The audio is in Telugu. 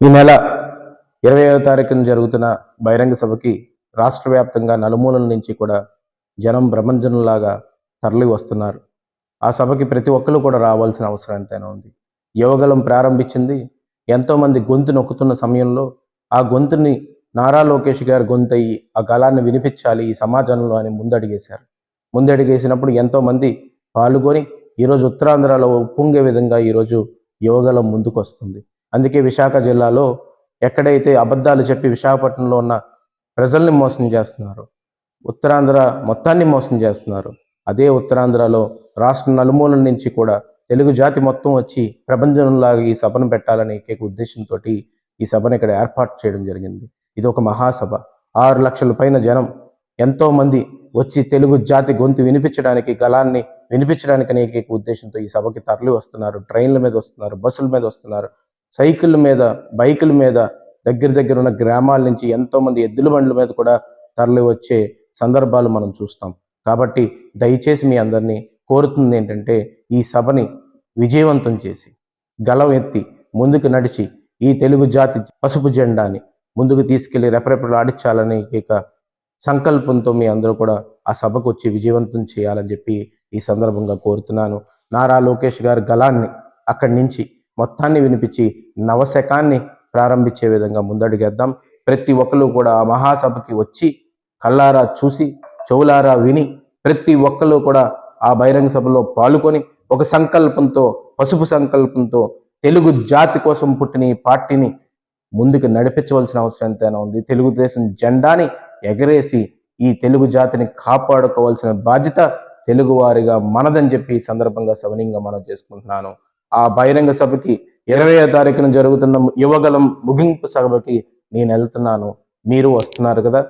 ఈ నెల ఇరవై ఐదో తారీఖున జరుగుతున్న బహిరంగ సభకి రాష్ట్ర వ్యాప్తంగా నలుమూలల నుంచి కూడా జనం బ్రహ్మజనులాగా తరలి వస్తున్నారు. ఆ సభకి ప్రతి ఒక్కరు కూడా రావాల్సిన అవసరం ఎంతైనా ఉంది. యువగలం ప్రారంభించింది. ఎంతోమంది గొంతు నొక్కుతున్న సమయంలో ఆ గొంతుని నారా లోకేష్ గారి గొంతు అయ్యి ఆ గలాన్ని వినిపించాలి ఈ సమాజంలో అని ముందడిగేశారు. ముందడిగేసినప్పుడు ఎంతోమంది పాల్గొని ఈరోజు ఉత్తరాంధ్రలో ఉప్పొంగే విధంగా ఈరోజు యువగలం ముందుకు వస్తుంది అందుకే విశాఖ జిల్లాలో ఎక్కడైతే అబద్ధాలు చెప్పి విశాఖపట్నంలో ఉన్న ప్రజల్ని మోసం చేస్తున్నారు ఉత్తరాంధ్ర మొత్తాన్ని మోసం చేస్తున్నారు అదే ఉత్తరాంధ్రలో రాష్ట్ర నలుమూలల నుంచి కూడా తెలుగు జాతి మొత్తం వచ్చి ప్రపంచంలాగా ఈ సభను పెట్టాలని ఏకైక ఉద్దేశంతో ఈ సభను ఇక్కడ ఏర్పాటు చేయడం జరిగింది. ఇది ఒక మహాసభ. ఆరు లక్షల పైన జనం ఎంతోమంది వచ్చి తెలుగు జాతి గొంతు వినిపించడానికి గలాన్ని వినిపించడానికి అనేక ఉద్దేశంతో ఈ సభకి తరలి వస్తున్నారు ట్రైన్ల మీద వస్తున్నారు బస్సుల మీద వస్తున్నారు. సైకిళ్ళ మీద బైకుల మీద దగ్గర దగ్గర ఉన్న గ్రామాల నుంచి ఎంతోమంది ఎద్దుల బండ్ల మీద కూడా తరలి వచ్చే సందర్భాలు మనం చూస్తాం. కాబట్టి దయచేసి మీ అందరినీ కోరుతుంది ఏంటంటే ఈ సభని విజయవంతం చేసి గలం ఎత్తి ముందుకు నడిచి ఈ తెలుగు జాతి పసుపు జెండాని ముందుకు తీసుకెళ్ళి రెపరెపలాడించాలని ఇక సంకల్పంతో మీ అందరూ కూడా ఆ సభకు వచ్చి విజయవంతం చేయాలని చెప్పి ఈ సందర్భంగా కోరుతున్నాను. నారా లోకేష్ గారి గలాన్ని అక్కడి నుంచి మొత్తాన్ని వినిపించి నవశకాన్ని ప్రారంభించే విధంగా ముందడుగేద్దాం. ప్రతి ఒక్కరు కూడా ఆ మహాసభకి వచ్చి కల్లారా చూసి చెవులారా విని ప్రతి ఒక్కరు కూడా ఆ బహిరంగ సభలో పాల్గొని ఒక సంకల్పంతో పసుపు సంకల్పంతో తెలుగు జాతి కోసం పుట్టిన ఈ పార్టీని ముందుకు నడిపించవలసిన అవసరం ఎంతైనా ఉంది. తెలుగుదేశం జెండాని ఎగరేసి ఈ తెలుగు జాతిని కాపాడుకోవాల్సిన బాధ్యత తెలుగువారిగా మనదని చెప్పి ఈ సందర్భంగా సవనీయంగా మనం చేసుకుంటున్నాను. ఆ బహిరంగ సభకి ఇరవై తారీఖున జరుగుతున్న యువగలం ముగింపు సభకి నేను వెళ్తున్నాను. మీరు వస్తున్నారు కదా?